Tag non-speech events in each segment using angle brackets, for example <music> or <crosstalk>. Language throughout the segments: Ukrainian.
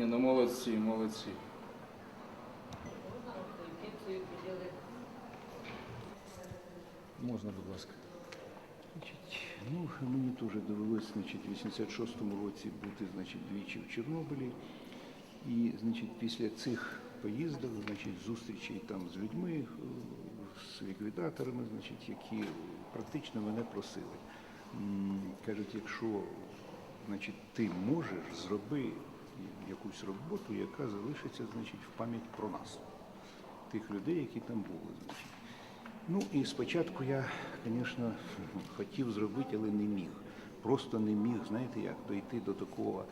Ні, ну молодці, молодці. Можна, будь ласка. Значить, ну, мені теж довелося значить, в 86-му році бути значить, двічі в Чорнобилі. І значить, після цих поїздок, значить, зустрічей там з людьми, з ліквідаторами, значить, які практично мене просили. Кажуть, якщо значить, ти можеш, зроби якусь роботу, яка залишиться значить, в пам'ять про нас, тих людей, які там були. Значить. Ну і спочатку я, звісно, хотів зробити, але не міг. Просто не міг, знаєте, як дойти до такого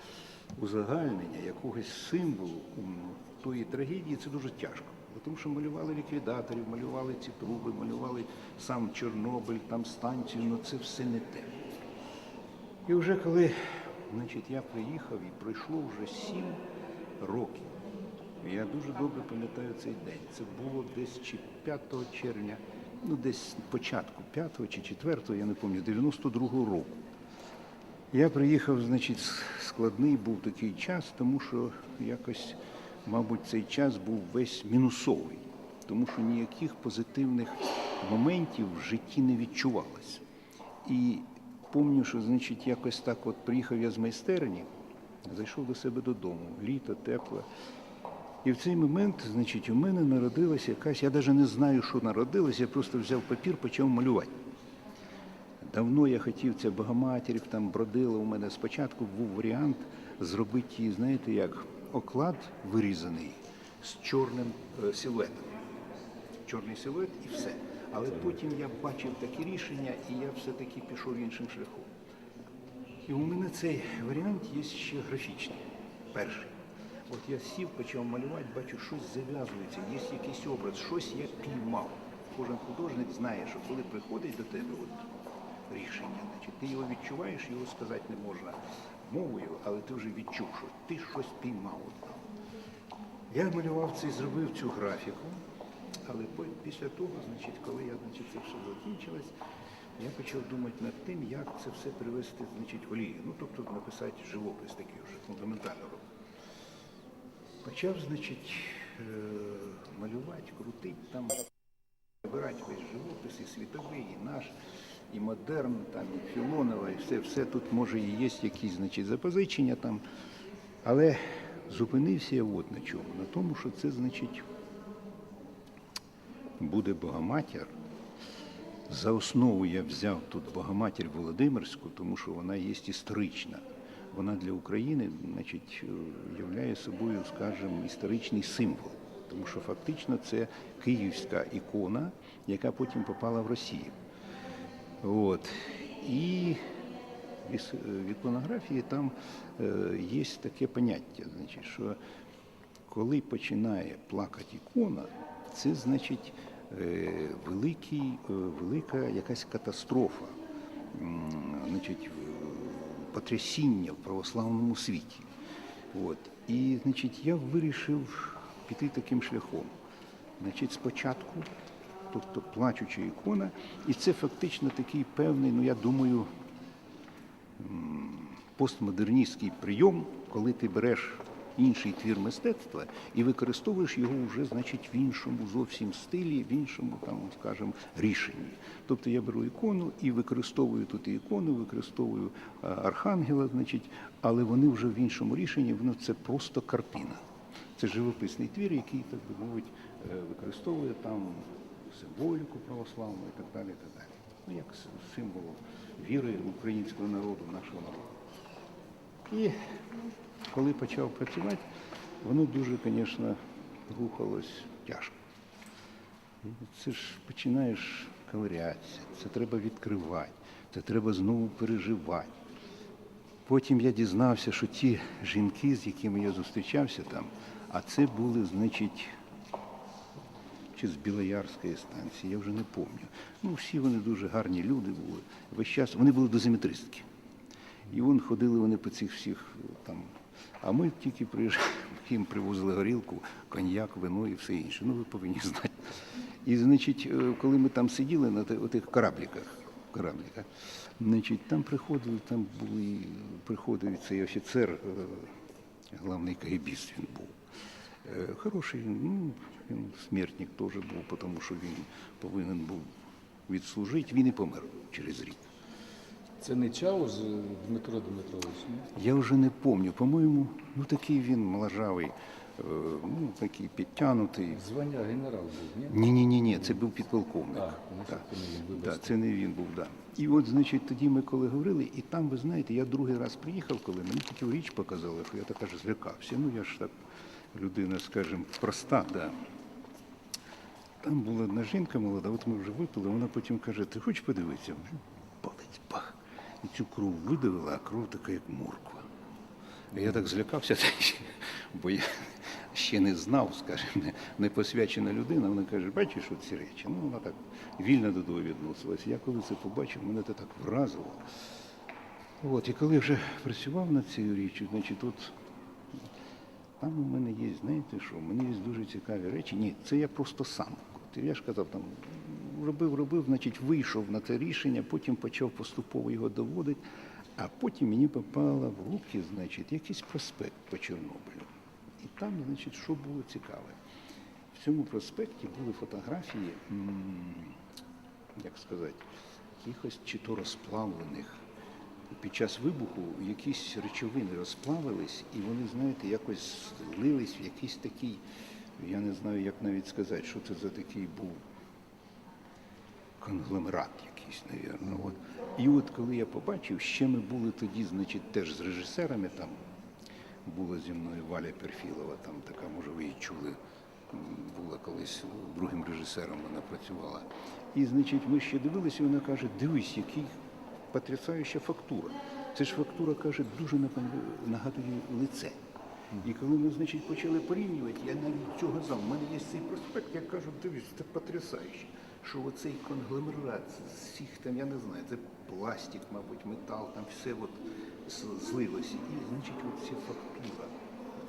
узагальнення, якогось символу тої трагедії, це дуже тяжко. Тому що малювали ліквідаторів, малювали ці труби, малювали сам Чорнобиль, там станцію, ну це все не те. І вже коли значить, я приїхав і пройшло вже сім років. Я дуже добре пам'ятаю цей день. Це було десь чи 5 червня, ну десь початку 5 чи 4, я не пам'ятаю, 92-го року. Я приїхав, значить, складний був такий час, тому що якось, мабуть, цей час був весь мінусовий, тому що ніяких позитивних моментів в житті не відчувалося. І пам'ятаю, що значить, якось так от приїхав я з майстерні, зайшов до себе додому, літо, тепло. І в цей момент, значить, у мене народилася якась, я навіть не знаю, що народилося, я просто взяв папір, почав малювати. Давно я хотів це Богоматірів, там бродило у мене. Спочатку був варіант зробити її, знаєте, як оклад вирізаний з чорним е, силуетом. Чорний силует і все. Але потім я бачив такі рішення, і я все-таки пішов іншим шляхом. І у мене цей варіант є ще графічний, перший. От я сів, почав малювати, бачу, щось зав'язується, є якийсь образ, щось я піймав. Кожен художник знає, що коли приходить до тебе от рішення, значить, ти його відчуваєш, його сказати не можна мовою, але ти вже відчув, що ти щось піймав. От. Я малював це і зробив цю графіку, але після того, значить, коли я значить, це все закінчилось, я почав думати над тим, як це все привести значить, в олію. Ну, тобто написати живопис такий вже фундаментально робити. Почав, значить, е, малювати, крутити там, вибирати весь живопис, і світовий, і наш, і модерн, там, і Філонова, і все, все тут може і є якісь значить, запозичення там. Але зупинився я от на чому. На тому, що це, значить, буде Богоматір. За основу я взяв тут Богоматір Володимирську, тому що вона є історична. Вона для України значить, е, являє собою, скажімо, історичний символ. Тому що фактично це київська ікона, яка потім попала в Росію. От. І в іконографії там е, є таке поняття, значить, що коли починає плакати ікона, це значить е, великий, е, велика якась катастрофа, значить, е, потрясіння в православному світі. От. І значить, я вирішив піти таким шляхом. Значить, спочатку, тобто плачуча ікона, і це фактично такий певний, ну я думаю, постмодерністський прийом, коли ти береш інший твір мистецтва і використовуєш його вже, значить, в іншому зовсім стилі, в іншому, там, скажімо, рішенні. Тобто я беру ікону і використовую тут ікону, використовую архангела, значить, але вони вже в іншому рішенні, воно це просто картина. Це живописний твір, який, так би мовити, е, використовує там символіку православну і так далі. І так далі. Ну, як символ віри українського народу, нашого народу. І коли почав працювати, воно дуже, звісно, рухалось тяжко. Це ж починаєш ковирятися, це треба відкривати, це треба знову переживати. Потім я дізнався, що ті жінки, з якими я зустрічався там, а це були, значить, чи з Білоярської станції, я вже не пам'ятаю. Ну, всі вони дуже гарні люди були. Весь час вони були дозиметристки. І вон ходили вони по цих всіх там. А ми тільки приїжджали, <laughs> їм привозили горілку, коньяк, вино і все інше. Ну, ви повинні знати. І, значить, е, коли ми там сиділи на тих корабліках, корабліках, значить, там приходили, там були, приходив цей офіцер е, главний кагібіст він був. Е, Хороший, ну, він смертник теж був, тому що він повинен був відслужити, він і помер через рік. Це не Чауз Дмитро Дмитрович, ні? Я вже не пам'ятаю, по-моєму, ну такий він моложавий, е, ну такий підтягнутий. Звання генерал був, ні? Ні, ні, ні, ні, це був підполковник. А, ну, це не він, вибачте. Це не він був, да. І от, значить, тоді ми коли говорили, і там, ви знаєте, я другий раз приїхав, коли мені таку річ показали, що я так аж злякався. Ну я ж так людина, скажімо, проста, да. Там була одна жінка молода, от ми вже випили, вона потім каже, ти хочеш подивитися? І цю кров видавила, а кров така, як морква. Я так злякався, бо я ще не знав, скажімо, не, посвячена людина. Вона каже, бачиш от ці речі. Ну, вона так вільно до того відносилась. Я коли це побачив, мене це так вразило. От, і коли вже працював над цією річчю, значить, от там у мене є, знаєте що, у мене є дуже цікаві речі. Ні, це я просто сам. Я ж казав, там робив, робив, значить, вийшов на це рішення, потім почав поступово його доводити, а потім мені попало в руки, значить, якийсь проспект по Чорнобилю. І там, значить, що було цікаве. В цьому проспекті були фотографії, як сказати, якихось чи то розплавлених під час вибуху якісь речовини розплавились, і вони, знаєте, якось злились в якийсь такий, я не знаю, як навіть сказати, що це за такий був конгломерат якийсь, навірно. От. І от коли я побачив, ще ми були тоді, значить, теж з режисерами там. Була зі мною Валя Перфілова, там така, може, ви її чули, була колись другим режисером, вона працювала. І, значить, ми ще дивилися, і вона каже, дивись, який потрясаюча фактура. Це ж фактура, каже, дуже нагадує лице. І коли ми, значить, почали порівнювати, я навіть цього казав, у мене є цей проспект, я кажу, дивись, це потрясающе. Що оцей конгломерат з всіх там, я не знаю, це пластик, мабуть, метал, там все от злилося. І, значить, от ця фактура,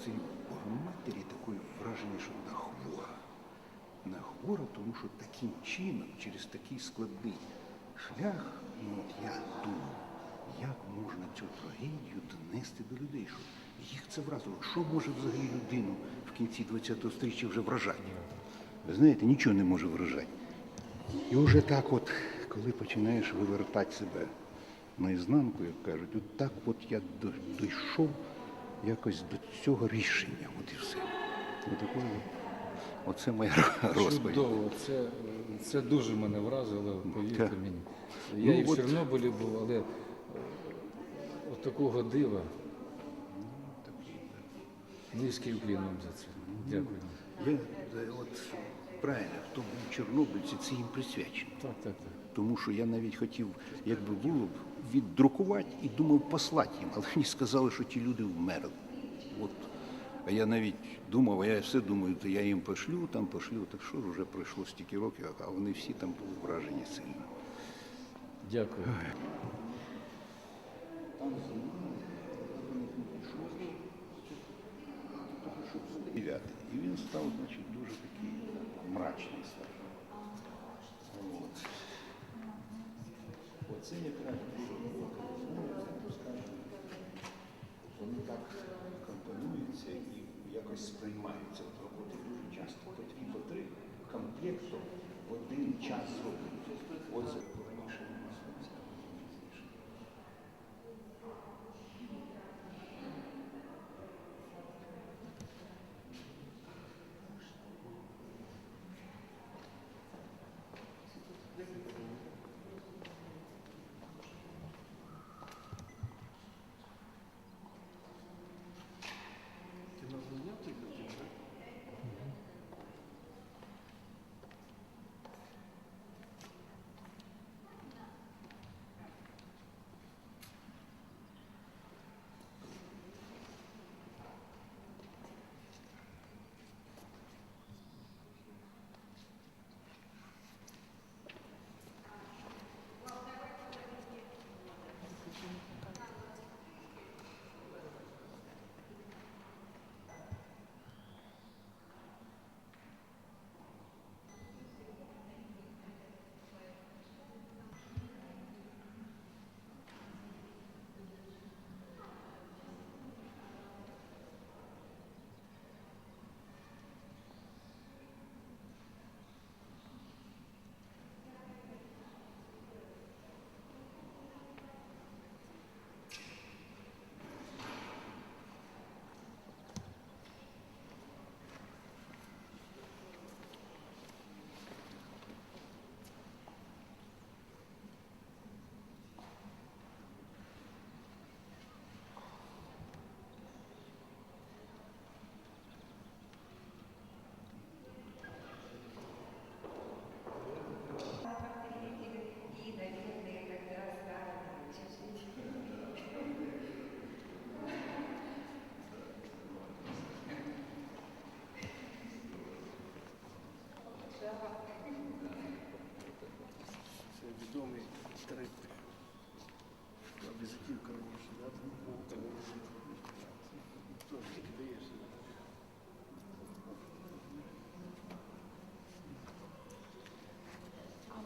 цей богоматері такої враження, що вона хвора. Вона хвора, тому що таким чином, через такий складний шлях, ну от я думав, як можна цю трагедію донести до людей, що їх це вразило. Що може взагалі людину в кінці ХХ століття вже вражати? Ви знаєте, нічого не може вражати. І вже так от, коли починаєш вивертати себе наізнанку, як кажуть, от так от я дійшов якось до цього рішення. От і все. Отакої от. Оце моя розповідь. Чудово, це, це дуже мене вразило, повірте Так. мені. Ну, Я і в от- Чорнобилі був, але е, от такого дива. Низький уклін вам за це. Дякую. Я, е, от правильно, хто був чорнобильці, це їм присвячено. Так, так, так. Тому що я навіть хотів, якби було б, віддрукувати і думав послати їм, але мені сказали, що ті люди вмерли. От. А я навіть думав, а я все думаю, то я їм пошлю, там пошлю, так що ж вже пройшло стільки років, а вони всі там були вражені сильно. Дякую. І він став, значить, мрачний Вот. От. Оце якраз дуже велика то скажімо, вони так компонуються і якось сприймаються. От роботи дуже часто по дві, по три комплекту в один час зроблені.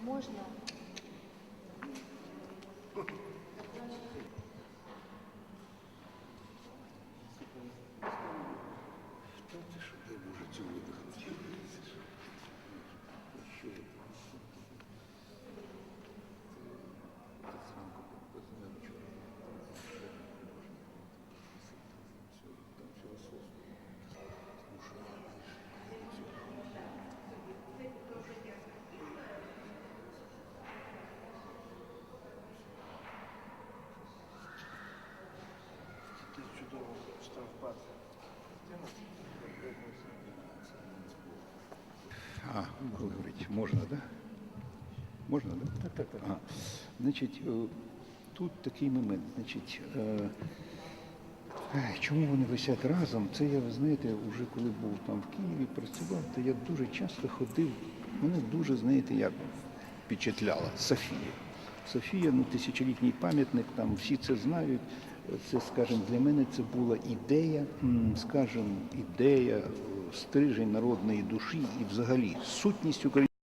Можна? А, говорить, можна? Да? Можна? Да? Так, так, так. Ага. Значить, е, тут такий момент. Значить, е, чому вони висять разом? Це я, ви знаєте, вже коли був там в Києві, працював, то я дуже часто ходив, мене дуже, знаєте, як впечатляла Софія. Софія, ну, тисячолітній пам'ятник, там всі це знають. Це, скажімо, для мене це була ідея, скажем, ідея, е, стрижень народної душі і взагалі сутність України.